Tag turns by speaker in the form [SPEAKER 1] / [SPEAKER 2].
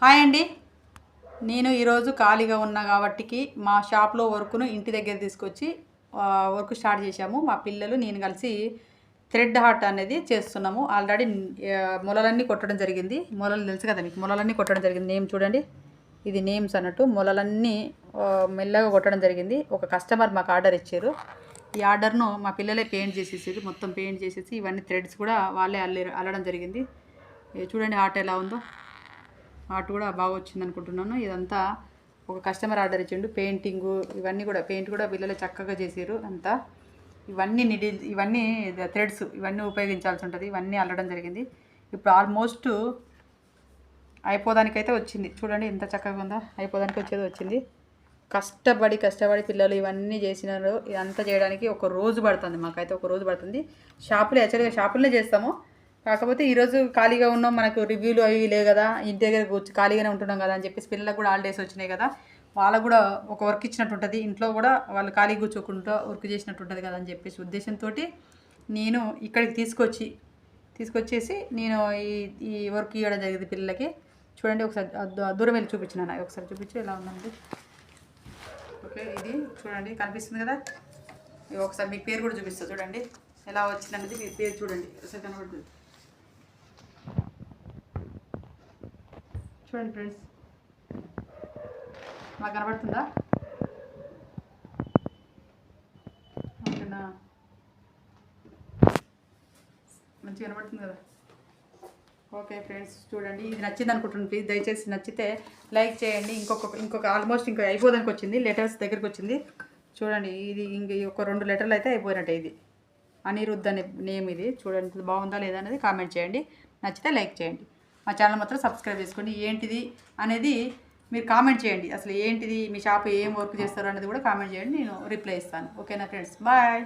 [SPEAKER 1] Hi అండి. నేను ఈరోజు ఖాళీగా ఉన్నా కాబట్టికి మా షాప్లో వర్క్ను ఇంటి దగ్గర తీసుకొచ్చి వర్క్ స్టార్ట్ చేశాము. మా పిల్లలు నేను కలిసి థ్రెడ్ హార్ట్ అనేది చేస్తున్నాము. ఆల్రెడీ మొలలన్నీ కొట్టడం జరిగింది. మొలలు తెలుసు కదా మీకు మొలలన్నీ కొట్టడం జరిగింది. నేమ్ చూడండి. ఇది నేమ్స్ అన్నట్టు. మొలలన్నీ మెల్లగా కొట్టడం జరిగింది. ఒక కస్టమర్ మాకు ఆర్డర్ ఇచ్చారు. ఈ ఆర్డర్ను మా పిల్లలే పెయింట్ చేసేసారు. మొత్తం పెయింట్ చేసేసి ఇవన్నీ థ్రెడ్స్ కూడా వాళ్ళే అల్లే అల్లడం జరిగింది. చూడండి హార్ట్ ఎలా ఉందో. ఆర్ట్ కూడా బాగా వచ్చింది అనుకుంటున్నాను. ఇదంతా ఒక కస్టమర్ ఆర్డర్ ఇచ్చిండు. పెయింటింగు ఇవన్నీ కూడా పెయింట్ కూడా పిల్లలు చక్కగా చేసారు అంతా. ఇవన్నీ నిడిల్ ఇవన్నీ థ్రెడ్స్ ఇవన్నీ ఉపయోగించాల్సి ఉంటుంది. ఇవన్నీ అల్లడం జరిగింది. ఇప్పుడు ఆల్మోస్ట్ అయిపోదానికైతే వచ్చింది. చూడండి ఎంత చక్కగా ఉందో? అయిపోదానికి వచ్చేది వచ్చింది. కష్టపడి కష్టపడి పిల్లలు ఇవన్నీ చేసినారు. ఇదంతా చేయడానికి ఒక రోజు పడుతుంది మాకైతే ఒక రోజు పడుతుంది. షాపులో యాక్చువల్గా షాపులోనే చేస్తాము. కాకపోతే ఈరోజు ఖాళీగా ఉన్నాం మనకు రివ్యూలు అవి లేవు కదా ఇంటి దగ్గర కూర్చు ఖాళీగానే ఉంటున్నాం కదా అని చెప్పేసి పిల్లలకు కూడా హాలిడేస్ వచ్చినాయి కదా వాళ్ళకు కూడా ఒక వర్క్ ఇచ్చినట్టు ఉంటుంది ఇంట్లో కూడా వాళ్ళు ఖాళీ కూర్చోకుండా వర్క్ చేసినట్టు ఉంటుంది కదా అని చెప్పేసి ఉద్దేశంతో నేను ఇక్కడికి తీసుకొచ్చి తీసుకొచ్చేసి నేను ఈ ఈ వర్క్ ఇవ్వడం జరిగింది పిల్లలకి. చూడండి ఒకసారి దూరం వెళ్ళి చూపించిన ఒకసారి చూపించి ఎలా ఉందండి ఓకే ఇది చూడండి కనిపిస్తుంది కదా? ఒకసారి మీ పేరు కూడా చూపిస్తా చూడండి. ఎలా వచ్చిందనేది మీ పేరు చూడండి. ఒకసారి కనబడుతుంది. చూడండి ఫ్రెండ్స్. మాకు కనబడుతుందా? ఓకేనా మంచిగా కనబడుతుంది కదా? ఓకే ఫ్రెండ్స్ చూడండి. ఇది నచ్చింది అనుకుంటున్నాను. ప్లీజ్ దయచేసి నచ్చితే లైక్ చేయండి. ఇంకొక ఇంకొక ఆల్మోస్ట్ ఇంకొక అయిపోదానికి వచ్చింది. లెటర్స్ దగ్గరికి వచ్చింది. చూడండి ఇది ఇంక ఒక రెండు లెటర్లు అయితే అయిపోయినట్టే ఇది. అనిరుద్ధ్ అనే నేమ్ ఇది. చూడండి బాగుందా లేదా అనేది కామెంట్ చేయండి. నచ్చితే లైక్ చేయండి. మా ఛానల్ మాత్రం సబ్స్క్రైబ్ చేసుకోండి. ఏంటిది అనేది మీరు కామెంట్ చేయండి. అసలు ఏంటిది? మీ షాప్ ఏం వర్క్ చేస్తారు అనేది కూడా కామెంట్ చేయండి. నేను రిప్లై ఇస్తాను. ఓకేనా ఫ్రెండ్స్? బాయ్.